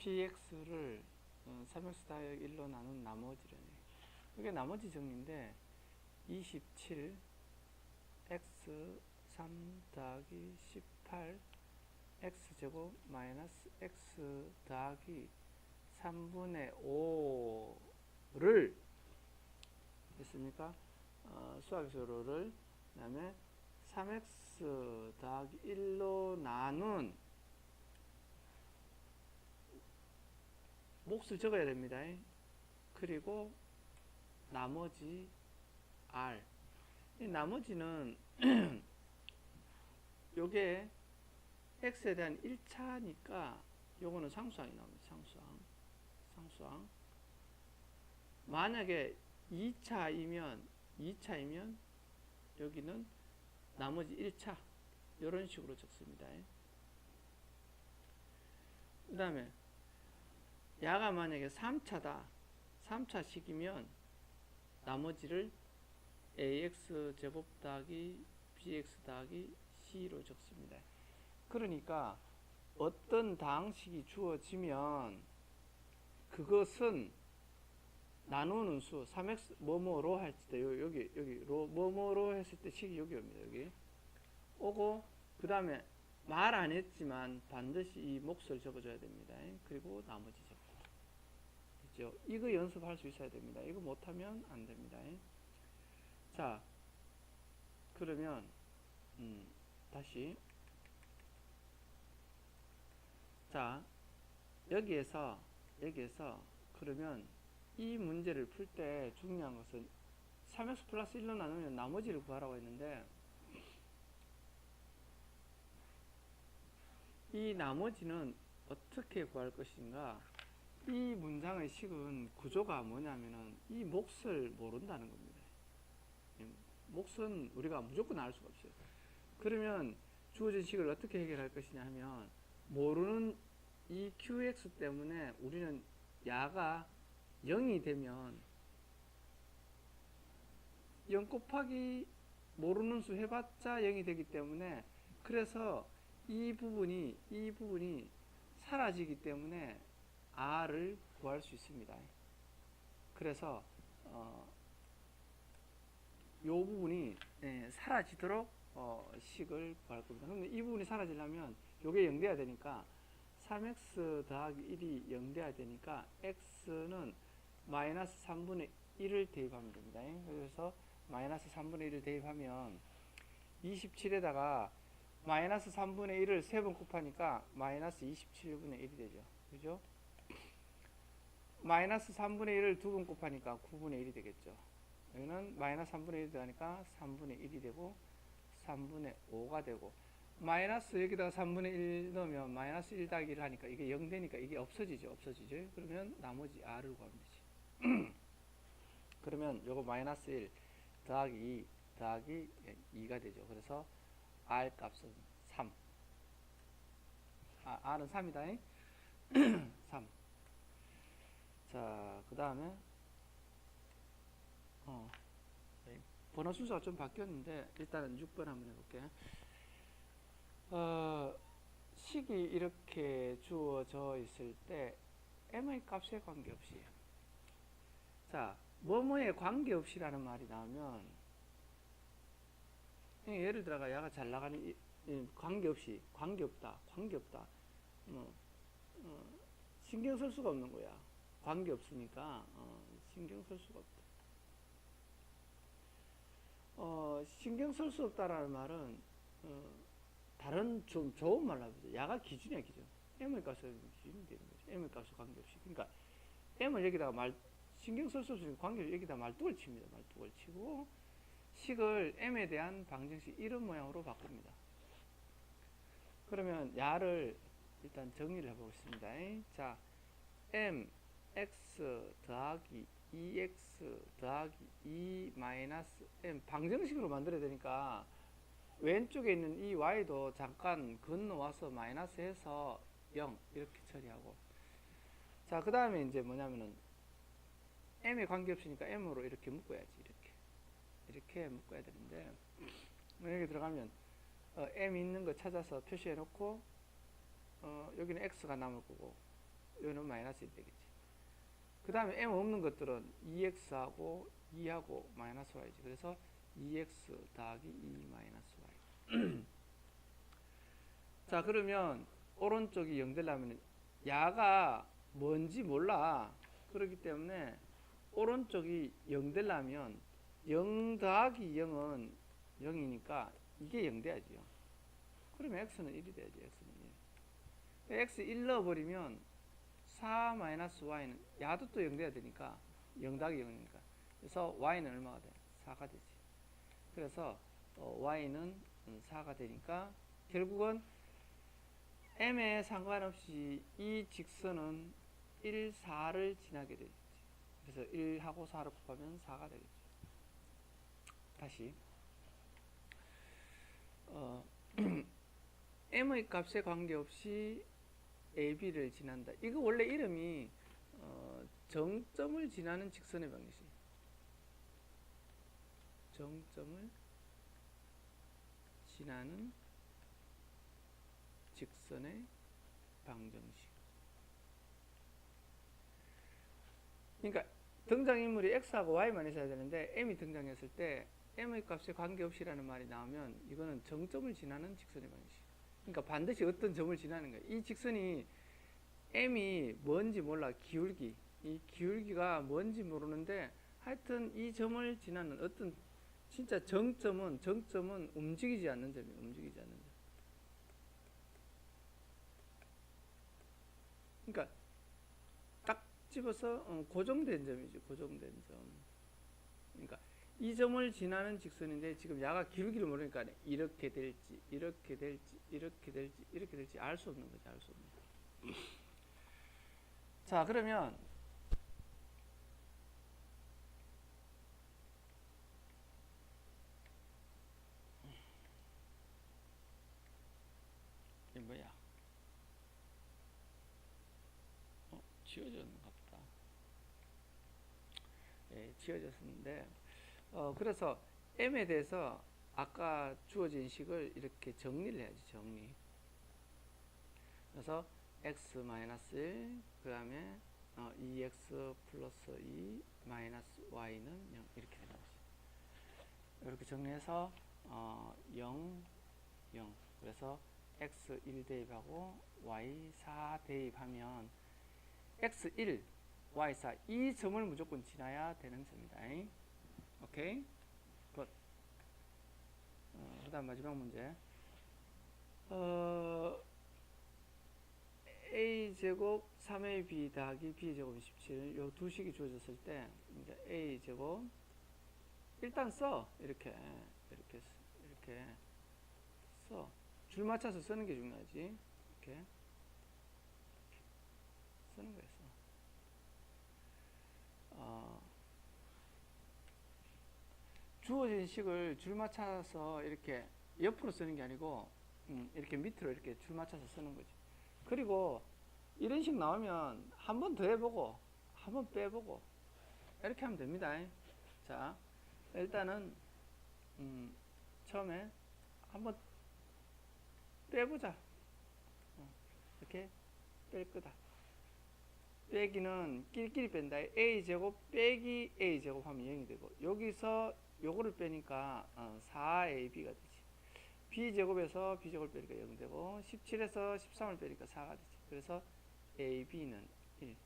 px를 어, 3x 더하기 1로 나눈 나머지라네. 이게 나머지 정리인데 27 x 3 더하기 18 x 제곱 마이너스 x 더하기 3분의 5를 됐습니까? 어, 수학적으로를 그 다음에 3x 더하기 1로 나눈 몫을 적어야 됩니다. 그리고 나머지 r 이 나머지는 요게 x에 대한 1차니까 요거는 상수항이 나옵니다. 상수항. 상수항. 만약에 2차이면 2차이면 여기는 나머지 1차 이런 식으로 적습니다. 그 다음에 야가 만약에 3차다 3차식이면 나머지를 ax 제곱 더하기 bx 더하기 c로 적습니다. 그러니까 어떤 다항식이 주어지면 그것은 나누는 수 3x 뭐뭐로 할 때 여기 여기 로 뭐뭐로 했을 때 식이 여기 옵니다. 여기 오고 그 다음에 말 안 했지만 반드시 이 몫을 적어줘야 됩니다. 그리고 나머지 그죠? 이거 연습할 수 있어야 됩니다. 이거 못하면 안 됩니다. 자 그러면 음, 다시 자 여기에서 여기에서 그러면 이 문제를 풀 때 중요한 것은 3x 플러스 1로 나누면 나머지를 구하라고 했는데 이 나머지는 어떻게 구할 것인가 이 문장의 식은 구조가 뭐냐면은 이 몫을 모른다는 겁니다. 이 몫은 우리가 무조건 알 수가 없어요. 그러면 주어진 식을 어떻게 해결할 것이냐 하면 모르는 이 qx 때문에 우리는 야가 0이 되면 0 곱하기 모르는 수 해봤자 0이 되기 때문에 그래서 이 부분이 이 부분이 사라지기 때문에 r을 구할 수 있습니다. 그래서 어, 요 부분이 예, 사라지도록 어, 식을 구할 겁니다. 근데 이 부분이 사라지려면 요게 0 돼야 되니까 3x 더하기 1이 0 돼야 되니까 x는 마이너스 3분의 1을 대입하면 됩니다. 그래서 마이너스 3분의 1을 대입하면 27에다가 마이너스 3분의 1을 3번 곱하니까 마이너스 27분의 1이 되죠. 그죠? 마이너스 3분의 1을 두 번 곱하니까 9분의 1이 되겠죠. 여기는 마이너스 3분의 1이 되니까 3분의 1이 되고 3분의 5가 되고 마이너스 여기다가 3분의 1 넣으면 마이너스 1 더하기 1 하니까 이게 0 되니까 이게 없어지죠. 없어지죠. 그러면 나머지 r을 구하면 되지. 그러면 요거 마이너스 1 더하기 2 더하기 2가 되죠. 그래서 r 값은 3. 아, r은 3이다. 3. 자, 그 다음에 어, 네. 번호 순서가 좀 바뀌었는데 일단은 6번 한번 해볼게. 어, 식이 이렇게 주어져 있을 때 m의 값에 관계없이 자, 뭐뭐에 관계없이라는 말이 나오면 예, 예를 들어가 야가 잘 나가는 관계없이 관계없다 관계없다 뭐 어, 신경 쓸 수가 없는 거야 관계 없으니까 어, 신경 쓸 수가 없다. 어, 신경 쓸 수 없다라는 말은 어, 다른 좀 좋은 말로 하죠. 야가 기준이야 기준. M의 값은 기준이 되는 거죠. M의 값에 관계없이. 그러니까 m을 여기다가 말 신경 쓸 수 없으니까 관계없이 여기다 말뚝을 칩니다. 말뚝을 치고 식을 m에 대한 방정식 이런 모양으로 바꿉니다. 그러면 야를 일단 정리를 해보겠습니다. 자, m x 더하기 2x 더하기 2 마이너스 m 방정식으로 만들어야 되니까 왼쪽에 있는 이 y도 잠깐 건너와서 마이너스 해서 0 이렇게 처리하고 자, 그 다음에 이제 뭐냐면은 m에 관계없으니까 m으로 이렇게 묶어야지 이렇게. 이렇게 묶어야 되는데 여기 들어가면 어, m 있는 거 찾아서 표시해 놓고 어, 여기는 x가 남을 거고 얘는 마이너스 1 되겠지. 그 다음에 m 없는 것들은 2x하고 2하고 마이너스 y지. 그래서 2x 더하기 2 마이너스 y. 자 그러면 오른쪽이 0 되려면 야가 뭔지 몰라. 그렇기 때문에 오른쪽이 0 되려면 0 더하기 0은 0이니까 이게 0 돼야지요. 그러면 x는 1이 돼야지. x는 1. x 1 넣어버리면 4 마이너스 y는 야도 또 0 돼야 되니까 0 더하기 0이니까 그래서 y는 얼마가 돼? 4가 되지. 그래서 어, y는 4가 되니까 결국은 m에 상관없이 이 직선은 1, 4를 지나게 되겠지. 그래서 1하고 4를 곱하면 4가 되겠지. 다시 어, m의 값에 관계없이 AB를 지난다. 이거 원래 이름이 어, 정점을 지나는 직선의 방식. 정점을 지나는 직선의 방정식. 그러니까 등장인물이 x하고 y만 있어야 되는데 m이 등장했을 때 m의 값에 관계없이라는 말이 나오면 이거는 정점을 지나는 직선의 방식. 그러니까 반드시 어떤 점을 지나는 거예요. 이 직선이 m이 뭔지 몰라 기울기. 이 기울기가 뭔지 모르는데 하여튼 이 점을 지나는 어떤 진짜 정점은 정점은 움직이지 않는 점이 움직이지 않는 점. 그러니까 딱 집어서 어, 고정된 점이지 고정된 점. 그러니까 이 점을 지나는 직선인데 지금 야가 기울기를 모르니까 이렇게 될지 이렇게 될지 이렇게 될지 이렇게 될지 알 수 없는 거지 알 수 없는 거. 자 그러면 이게 뭐야? 어, 지워졌는가 보다. 예, 지워졌는데 어, 그래서 m에 대해서 아까 주어진 식을 이렇게 정리를 해야지 정리. 그래서 x-1 그 다음에 어, 2x 플러스 2 마이너스 y는 0 이렇게 되는 거지. 이렇게 정리해서 어, 0, 0 그래서 x 1 대입하고 y 4 대입하면 x 1, y 4 이 점을 무조건 지나야 되는 점이다. 오케이? 굿. 어, 그 다음 마지막 문제. 어, a제곱 3ab 더하기 b제곱이 17. 요 두 식이 주어졌을 때, 이제 a제곱, 일단 써. 이렇게, 이렇게, 이렇게 써. 줄 맞춰서 쓰는 게 중요하지. 이렇게. 쓰는 거였어. 어, 주어진 식을 줄 맞춰서 이렇게 옆으로 쓰는 게 아니고 음, 이렇게 밑으로 이렇게 줄 맞춰서 쓰는 거지. 그리고 이런 식 나오면 한 번 더 해보고 한 번 빼보고 이렇게 하면 됩니다. 자, 일단은 음, 처음에 한번 빼보자. 어, 이렇게 뺄 거다. 빼기는 끼리끼리 뺀다. a제곱 빼기 a제곱 하면 0이 되고 여기서 요거를 빼니까 어, 4ab가 되지. b제곱에서 b제곱을 빼니까 0 되고 17에서 13을 빼니까 4가 되지. 그래서 ab는 1.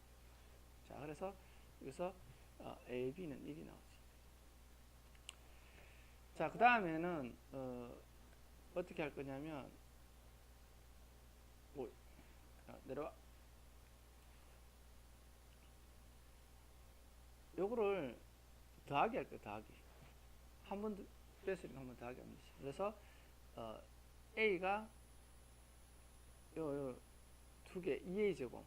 자, 그래서 여기서 어, ab는 1이 나오지. 자, 그 다음에는 어, 어떻게 할 거냐면 오, 자, 내려와. 요거를 더하기 할 거야, 더하기. 한번 뺐으니까 한번 더하기 하면 되지. 그래서, 어, A가 요, 요, 두 개, 2A 제곱.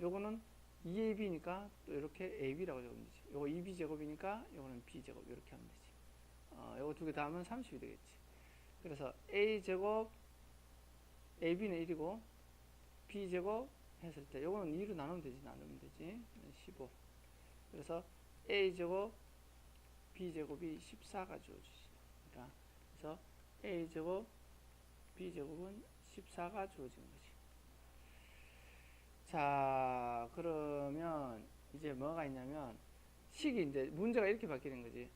요거는 2AB니까 또 이렇게 AB라고 적으면 되지. 요거 2B 제곱이니까 요거는 B 제곱. 이렇게 하면 되지. 어, 요거 두 개 다 하면 30이 되겠지. 그래서 A 제곱, AB는 1이고, B 제곱 했을 때, 요거는 2로 나누면 되지, 나누면 되지. 15. 그래서 a제곱 b제곱이 14가 주어지지. 그러니까 그래서 a제곱 b제곱은 14가 주어진 거지. 자, 그러면 이제 뭐가 있냐면 식이 이제 문제가 이렇게 바뀌는 거지.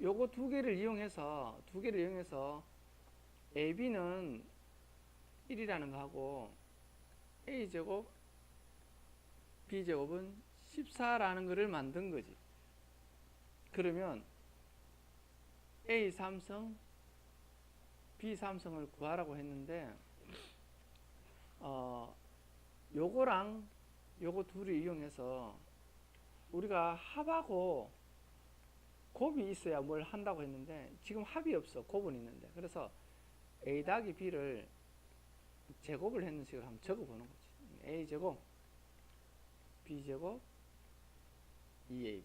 요거 두 개를 이용해서 두 개를 이용해서 AB는 1이라는 거 하고 A 제곱 B 제곱은 14라는 거를 만든 거지. 그러면 A 삼성 B 삼성을 구하라고 했는데 어 요거랑 요거 둘을 이용해서 우리가 합하고 곱이 있어야 뭘 한다고 했는데 지금 합이 없어. 곱은 있는데. 그래서 a 더하기 b를 제곱을 했는 식으로 한번 적어보는 거지. A 제곱 b 제곱 2ab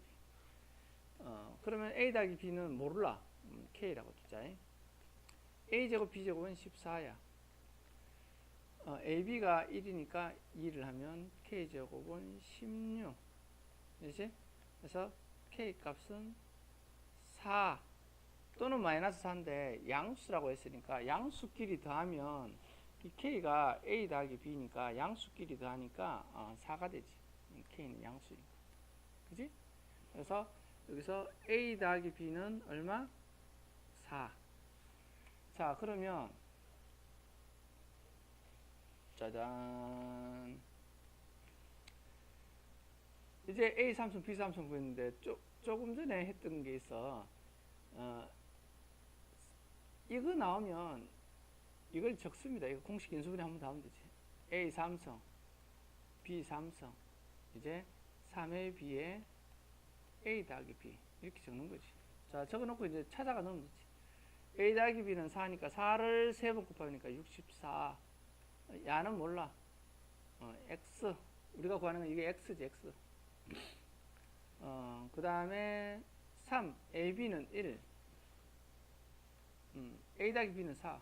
어, 그러면 a 더하기 b는 몰라. 음, k라고 두자 a 제곱 b 제곱은 14야 어, AB가 1이니까 2를 하면 K제곱은 16. 그렇지? 그래서 K 값은 4 또는 마이너스 4인데 양수라고 했으니까 양수끼리 더하면 이 K가 A 더하기 B니까 양수끼리 더하니까 어, 4가 되지. K는 양수니까. 그지? 그래서 여기서 A 더하기 B는 얼마? 4. 자, 그러면 짜잔. 이제 A 삼성, B 삼성 보였는데 조, 조금 전에 했던 게 있어. 어, 이거 나오면 이걸 적습니다. 이거 공식 인수분해 한번 더 하면 되지. A 삼성, B 삼성. 이제 3의 B에 A 더하기 B 이렇게 적는 거지. 자, 적어놓고 이제 찾아가 넣으면 되지. A 더하기 B는 4니까 4를 세번 곱하니까 64. 야는 몰라. 어, x. 우리가 구하는 건 이게 x지, x. 어, 그 다음에 3. ab는 1. 음, a 더하기 b는 4.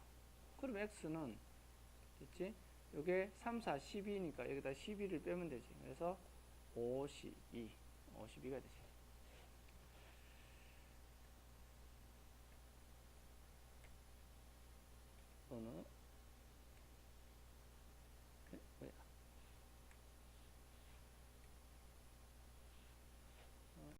그럼 x는, 됐지? 요게 3, 4, 12니까 여기다 12를 빼면 되지. 그래서 52. 52가 되지.